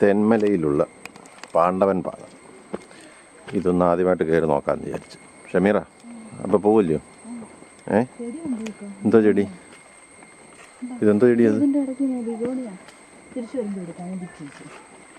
തെന്മലയിലുള്ള പാണ്ഡവൻ പാലം ഇതൊന്ന് ആദ്യമായിട്ട് കയറി നോക്കാമെന്ന് വിചാരിച്ചു. ഷമീറ അപ്പോൾ പോവില്ലയോ? ഏ? എന്തോ ചെടി? ഇതെന്തോ ചെടി അത്?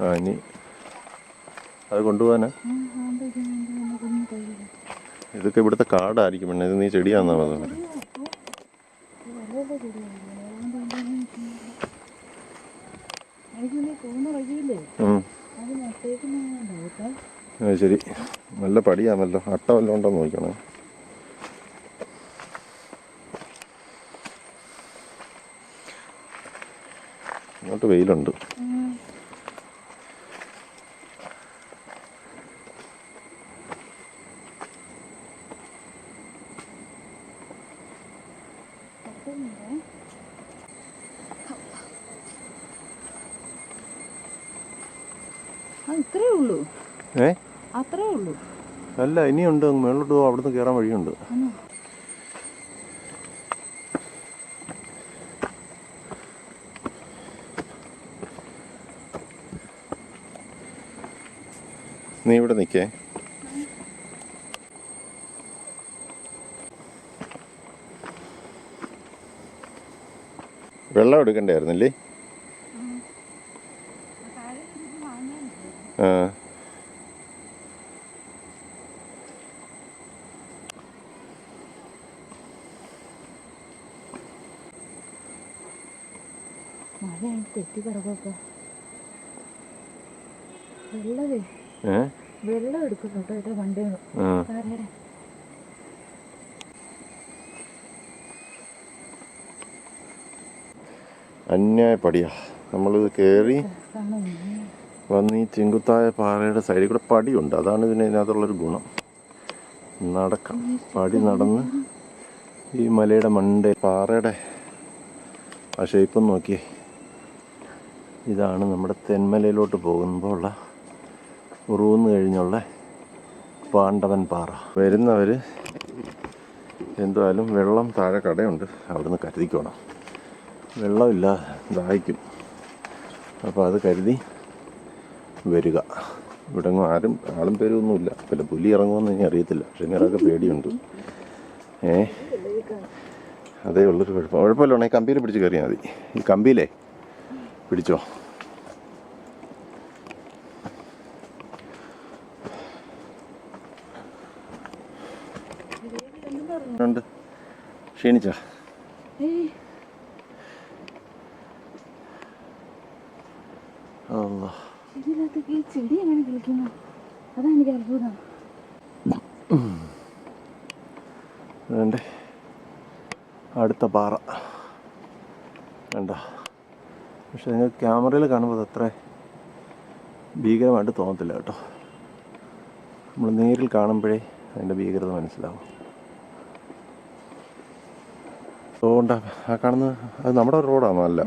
ആ ഇനി അത് കൊണ്ടുപോകാനാ ഇതൊക്കെ ഇവിടുത്തെ കാടായിരിക്കും പിന്നെ ഇത് നീ ചെടിയാന്നാ പറഞ്ഞത് എനിക്ക് നീ പോകുന്ന വഴിയില്ലേ ഉം. അത് ശരി. നല്ല പടിയാണല്ലോ. അട്ട വല്ലതും ഉണ്ടോ നോക്കണേ ഇങ്ങോട്ട് വെയിലുണ്ട് ആ ഇത്രേ ഉള്ളൂ ഏ? അത്രേ ഉള്ളൂ. അല്ല ഇനിയുണ്ട്. മേളിലോട്ട് പോകാം അവിടുന്ന് കയറാൻ വഴിയുണ്ട്. നീ ഇവിടെ നിൽക്കേ. വെള്ളം എടുക്കണ്ടായിരുന്നില്ലേ ആ മഴ തെറ്റി വെള്ളമേ. വെള്ളം എടുക്കുന്നുണ്ടോ ഏട്ടാ വണ്ടി കാരയുടെ അന്യായ പടിയാ നമ്മളിത് കയറി വന്ന് ഈ ചെങ്കുത്തായ പാറയുടെ സൈഡിൽ കൂടെ പടിയുണ്ട്. അതാണ് ഇതിന് ഇതിനകത്തുള്ളൊരു ഗുണം. നടക്കാം. പടി നടന്ന് ഈ മലയുടെ മണ്ട പാറയുടെ ആ ഷേപ്പ് നോക്കിയേ. ഇതാണ് നമ്മുടെ തെന്മലയിലോട്ട് പോകുമ്പോൾ ഉള്ള ഉറൂന്ന് കഴിഞ്ഞുള്ള പാണ്ഡവൻ പാറ. വരുന്നവർ എന്തായാലും വെള്ളം താഴെ കടയുണ്ട്. അവിടുന്ന് കരുതിക്കോണം. വെള്ളമില്ല ദാഹിക്കും. അപ്പോൾ അത് കരുതി വരിക. ഇവിടെ ആരും ആളും പേരൊന്നുമില്ല. പിന്നെ പുലി ഇറങ്ങുമെന്ന് ഇനി അറിയത്തില്ല. പക്ഷെ ഇങ്ങനെയൊക്കെ പേടിയുണ്ട്. ഏ? അതേ ഉള്ളൊരു കുഴപ്പം. കുഴപ്പമില്ല ഉണ്ടെങ്കിൽ കമ്പിയിൽ പിടിച്ച് കയറിയാൽ മതി. ഈ കമ്പിയിലേ പിടിച്ചോ. ഉണ്ട് ക്ഷീണിച്ചോ? ചെടി എങ്ങനെ കളിക്കുന്നു? അതാണ് എനിക്ക് അത്ഭുതം. വേണ്ടേ? അടുത്ത പാറ. വേണ്ട പക്ഷെ നിങ്ങൾ ക്യാമറയിൽ കാണുമ്പോൾ അത്ര ഭീകരമായിട്ട് തോന്നത്തില്ല കേട്ടോ. നമ്മൾ നേരിൽ കാണുമ്പോഴേ അതിന്റെ ഭീകരത മനസ്സിലാവും. അതുകൊണ്ടാ ആ കാണുന്നത് അത് നമ്മുടെ റോഡാണോ? അല്ല.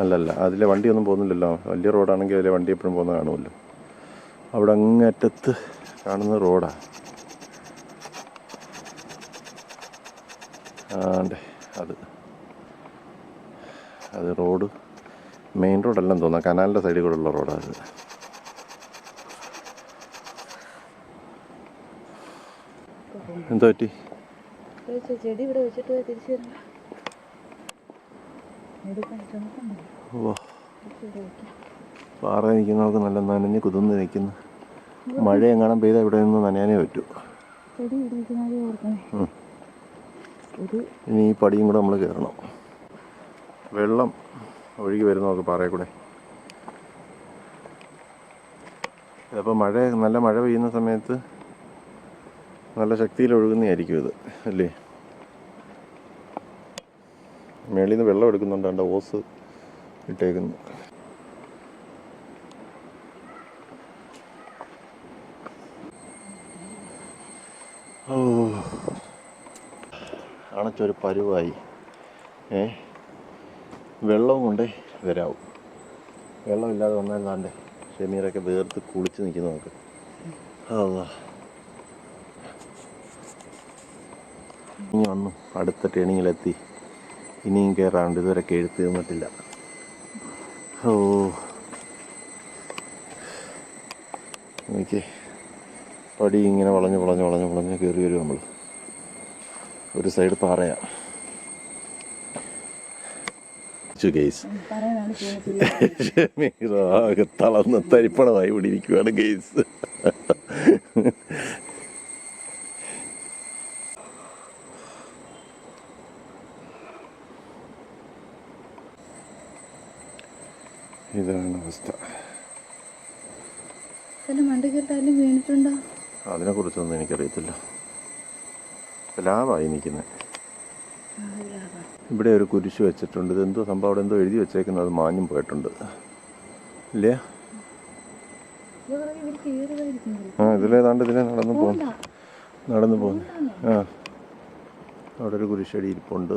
അല്ലല്ല അതിലെ വണ്ടിയൊന്നും പോകുന്നില്ലല്ലോ. വലിയ റോഡാണെങ്കിൽ അതിലെ വണ്ടി എപ്പോഴും പോകുന്ന കാണുമല്ലോ. അവിടെ അങ്ങറ്റത്ത് കാണുന്ന റോഡാണ് ആണ്ടെ അത്. അത് റോഡ് മെയിൻ റോഡല്ലെന്ന് തോന്നുന്നു. കനാലിന്റെ സൈഡിൽ കൂടെ ഉള്ള റോഡാണ് അത്. എന്തോ പറ്റി ചെടി ഇവിടെ വെച്ചിട്ട് തിരിച്ചു വരുന്നു എടുക്കാൻ ചുമക്കുണ്ടോ ഓ പാറ നിൽക്കുന്നവർക്ക് നല്ല നനഞ്ഞ് കുതിർന്ന് നിൽക്കുന്നു. മഴ എങ്ങാനും പെയ്ത ഇവിടെ നിന്ന് നനയാനേ പറ്റൂ. ഇനി ഈ പടിയും കൂടെ നമ്മൾ കയറണം. വെള്ളം ഒഴുകി വരുന്ന നമുക്ക് പാറയിൽ കൂടെ. ചിലപ്പോൾ മഴ നല്ല മഴ പെയ്യുന്ന സമയത്ത് നല്ല ശക്തിയിൽ ഒഴുകുന്നതായിരിക്കും ഇത് അല്ലേ? മേളിൽ നിന്ന് വെള്ളം എടുക്കുന്നുണ്ട് അതിന്റെ ഓസ് ഇട്ടേക്കുന്നു അണച്ചൊരു പരുവായി. ഏ? വെള്ളവും കൊണ്ടേ വരാവും വെള്ളമില്ലാതെ വന്നാൽ താണ്ടേ ഷമീറൊക്കെ വേർത്ത് കുളിച്ച് നിൽക്കുന്നു നമുക്ക്. അല്ലാ ഇനി വന്നു അടുത്ത ടേണിങ്ങിലെത്തി ഇനിയും കയറാണ്ട് ഇതുവരെ എഴുത്ത് തീർന്നിട്ടില്ല. ഓ. എനിക്ക് പടി ഇങ്ങനെ വളഞ്ഞ് വളഞ്ഞ് വളഞ്ഞ് വളഞ്ഞ് കയറി വരും നമ്മൾ. ഒരു സൈഡ് പാറയാണ് ഗെയ്സ് തളർന്ന് തരിപ്പണമായി ഇവിടെ ഇരിക്കുവാണ് ഗെയ്സ് ഇതാണ് അവസ്ഥ. അതിനെ കുറിച്ചൊന്നും വീണിട്ടുണ്ടോ? അതിനെക്കുറിച്ചൊന്നും എനിക്കറിയത്തില്ല. ലാഭായി നിൽക്കുന്നത് ഇവിടെ ഒരു കുരിശ് വെച്ചിട്ടുണ്ട്. ഇതെന്തോ സംഭവം? അവിടെ എന്തോ എഴുതി വെച്ചേക്കുന്നത്. അത് മാഞ്ഞും പോയിട്ടുണ്ട്. ഇല്ലേ? ആ ഇതിലേതാണ്ട് ഇതിലെ നടന്നു പോകുന്നു നടന്നു പോകുന്നു ആ. അവിടെ ഒരു കുരിശടി ഇരിപ്പുണ്ട്.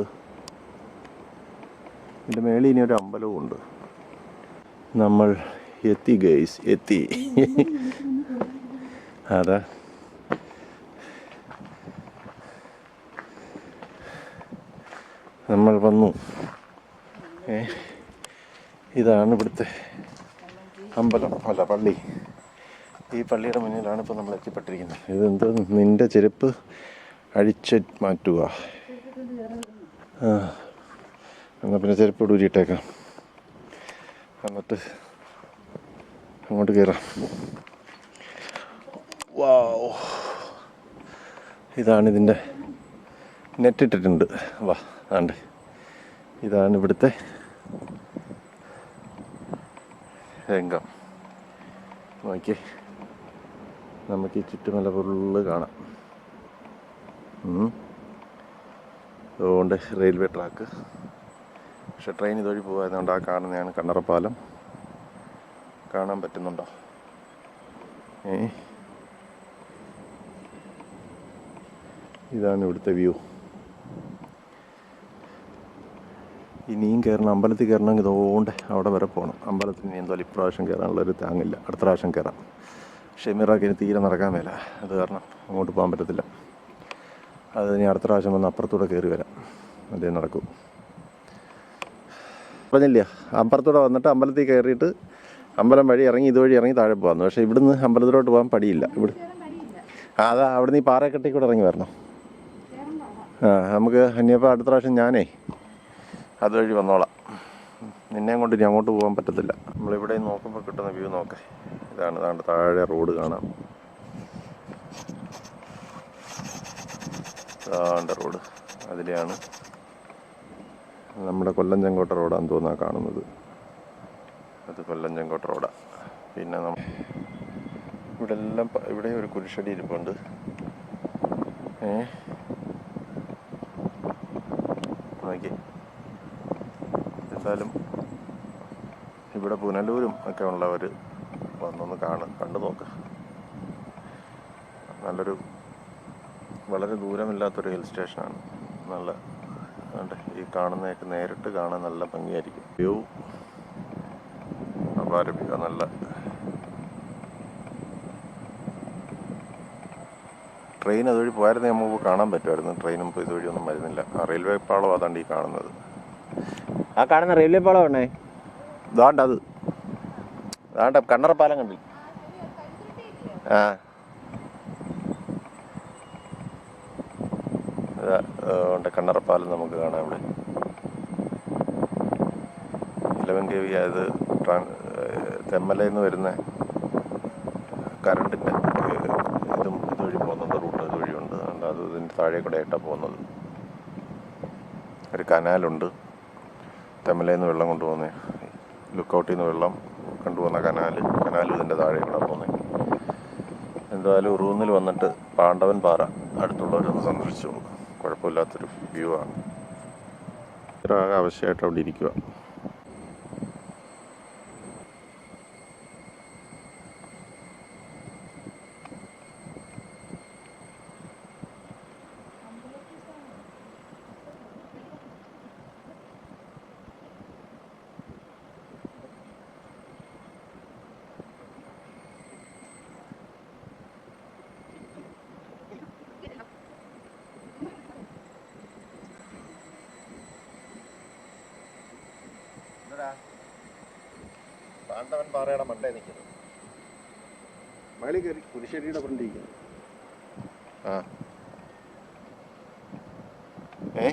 ഇതിന്റെ മേളിൽ ഇനി ഒരു അമ്പലവും ഉണ്ട് നമ്മൾ എത്തി ഗൈസ് എത്തി. അതാ നമ്മൾ വന്നു. ഏ? ഇതാണ് ഇവിടുത്തെ അമ്പലം അല്ല പള്ളി. ഈ പള്ളിയുടെ മുന്നിലാണ് ഇപ്പോൾ നമ്മൾ എത്തിപ്പെട്ടിരിക്കുന്നത്. ഇതെന്തോ നിന്റെ ചെരുപ്പ് അഴിച്ച് മാറ്റുക. ആ എന്നാൽ പിന്നെ ചെരുപ്പ് ഊരിയിട്ടേക്കാം. എന്നിട്ട് അങ്ങോട്ട് കയറാം വാവ്. ഇതാണ് ഇതിന്റെ നെറ്റ് ഇട്ടിട്ടുണ്ട്. വാ ആണ്ട്. ഇതാണ് ഇവിടുത്തെ രംഗം. നോക്കി നമുക്ക് ഈ ചുറ്റുമല ഫുള്ള് കാണാം. അതുകൊണ്ട് റെയിൽവേ ട്രാക്ക്. പക്ഷെ ട്രെയിൻ ഇതുവഴി പോകാതുകൊണ്ട് ആ കാണുന്നതാണ് കണ്ണറപ്പാലം. കാണാൻ പറ്റുന്നുണ്ടോ? ഏ? ഇതാണ് ഇവിടുത്തെ വ്യൂ. ഇനിയും കയറണം. അമ്പലത്തിൽ കയറണമെങ്കിൽ ഇതുകൊണ്ട് അവിടെ വരെ പോകണം. അമ്പലത്തിൽ ഇനി എന്തായാലും ഇപ്രാവശ്യം കയറാനുള്ളൊരു താങ്ങില്ല. അടുത്ത പ്രാവശ്യം കയറാം. ഷെമീറാക്കിന് തീരെ നടക്കാൻ മേല. അത് കാരണം അങ്ങോട്ട് പോകാൻ പറ്റത്തില്ല. അത് ഇനി അടുത്ത പ്രാവശ്യം വന്ന് അപ്പുറത്തൂടെ കയറി വരാം. അതേ നടക്കൂ. പറഞ്ഞില്ല അമ്പലത്തോടെ വന്നിട്ട് അമ്പലത്തിൽ കയറിയിട്ട് അമ്പലം വഴി ഇറങ്ങി ഇതുവഴി ഇറങ്ങി താഴെ പോകാമെന്ന് പക്ഷേ ഇവിടുന്ന് അമ്പലത്തിലോട്ട് പോകാൻ പടിയില്ല. ഇവിടെ ആ അതാ നിന്ന് ഈ പാറക്കെട്ടി കൂടെ ഇറങ്ങി വരണം. ആ നമുക്ക് ഇനിയപ്പോൾ അടുത്ത പ്രാവശ്യം ഞാനേ അതുവഴി വന്നോളാം. നിന്നെയും കൊണ്ട് ഇനി അങ്ങോട്ട് പോകാൻ പറ്റത്തില്ല. നമ്മളിവിടെ നോക്കുമ്പോൾ കിട്ടുന്ന വ്യൂ നോക്കേ. ഇതാണ് ഇതാണ്ട് താഴെ റോഡ് കാണാം. ഇതാണ്ട് റോഡ്. അതിലെയാണ് നമ്മുടെ കൊല്ലം ചെങ്കോട്ട റോഡാന്ന് തോന്നാ കാണുന്നത്. അത് കൊല്ലം ചെങ്കോട്ട റോഡാണ് പിന്നെ നമ്മ ഇവിടെ എല്ലാം ഇവിടെ ഒരു കുരിശടി ഇരിപ്പുണ്ട്. ഏ? എന്തായാലും ഇവിടെ പുനലൂരും ഒക്കെ ഉള്ളവർ വന്നൊന്ന് കാണും കണ്ടു നോക്ക്. നല്ലൊരു വളരെ ദൂരമില്ലാത്തൊരു ഹിൽ സ്റ്റേഷനാണ്. നല്ല അതുകൊണ്ട് ഈ കാണുന്നതൊക്കെ നേരിട്ട് കാണാൻ നല്ല ഭംഗിയായിരിക്കും. വ്യൂ. അപാര വ്യൂ നല്ല. ട്രെയിൻ അതുവഴി പോയായിരുന്നു നമുക്ക് കാണാൻ പറ്റുമായിരുന്നു. ട്രെയിനും ഇപ്പോൾ ഇതുവഴി ഒന്നും വരുന്നില്ല. ആ റെയിൽവേ പാളം അതാണ്ട് ഈ കാണുന്നത്. ആ കാണുന്ന റെയിൽവേ പാളം ആണേ? ഇതാണ്ട് അത്. ഇതാണ്ട് കണ്ണറപ്പാലം കണ്ടില്ല? ആ ഇതാ, അതുകൊണ്ട് കണ്ണറപ്പാലം നമുക്ക് കാണാം ഇവിടെ. ഇലവൻ കെ വി അത് ട്രാൻ തെമ്മലയിൽ നിന്ന് വരുന്ന കറണ്ടിന്റെ ഇതും ഇതുവഴി പോകുന്നുണ്ട് റൂട്ട് ഇതുവഴിയുണ്ട് അതുകൊണ്ട് അത് ഇതിന്റെ താഴെ കൂടെ ആയിട്ടാണ് പോകുന്നത്. ഒരു കനാലുണ്ട്. തെമ്മലയിൽ നിന്ന് വെള്ളം കൊണ്ടുപോകുന്നത് ലുക്കൗട്ടിൽ നിന്ന് വെള്ളം കൊണ്ടുപോകുന്ന കനാൽ കനാൽ ഇതിന്റെ താഴെ കൂടെ പോകുന്നത് എന്തായാലും റൂമിൽ വന്നിട്ട് പാണ്ഡവൻ പാറ അടുത്തുള്ളവരൊന്ന് സന്ദർശിച്ചു കുഴപ്പമില്ലാത്തൊരു വ്യൂ ആണ്. ആകെ ആവശ്യമായിട്ട് അവിടെ ഇരിക്കുക പാണ്ഡവൻ പാറയുടെ മണ്ടേ നിൽക്കുന്നു. മേളിൽ കയറി കുരിശ്ശേരിയുടെ ഫ്രണ്ടിരിക്കും ആ. ഏ?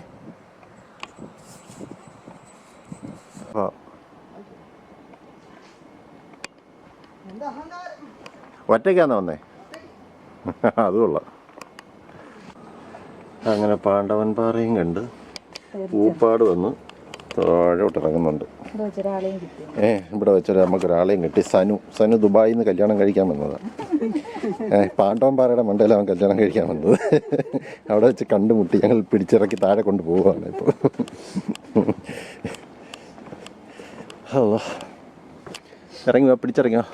ഒറ്റയ്ക്കാന്ന് വന്നേ? അത് കൊള്ളാം. അങ്ങനെ പാണ്ഡവൻ പാറയും കണ്ട് പൂപ്പാട് വന്ന്. താഴോട്ട് ഇറങ്ങുന്നുണ്ട്. ഏ ഇവിടെ വെച്ചൊരു നമുക്ക് ഒരാളെയും കിട്ടി. സനു. സനു ദുബായിൽ നിന്ന് കല്യാണം കഴിക്കാൻ വന്നതാണ് ഏഹ് പാറയുടെ മണ്ടയിൽ അവൻ കല്യാണം കഴിക്കാൻ വന്നത്. അവിടെ വെച്ച് കണ്ടുമുട്ടി ഞങ്ങൾ പിടിച്ചിറക്കി താഴെ കൊണ്ട് പോവുകയാണ് ഇപ്പോൾ. ഇറങ്ങി വാ പിടിച്ചിറങ്ങിയോ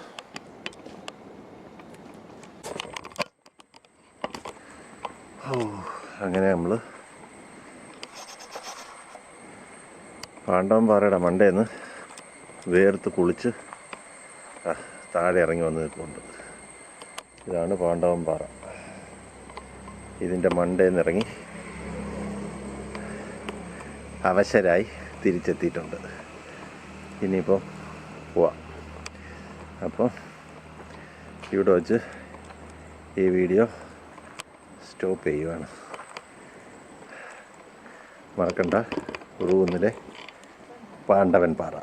അങ്ങനെ നമ്മൾ പാണ്ഡവൻ പാറയുടെ മണ്ടേന്ന് വേർത്ത് കുളിച്ച് താഴെ ഇറങ്ങി വന്ന് നിൽക്കുന്നുണ്ട് ഇതാണ് പാണ്ഡവൻ പാറ. ഇതിന്റെ മണ്ടേന്ന് ഇറങ്ങി അവശരായി തിരിച്ചെത്തിയിട്ടുണ്ട്. ഇനിയിപ്പോൾ പോവാം. അപ്പോൾ ഇവിടെ വച്ച് ഈ വീഡിയോ സ്റ്റോപ്പ് ചെയ്യുവാണ്. മറക്കണ്ട. റൂമിലെ പാണ്ഡവൻ പാറ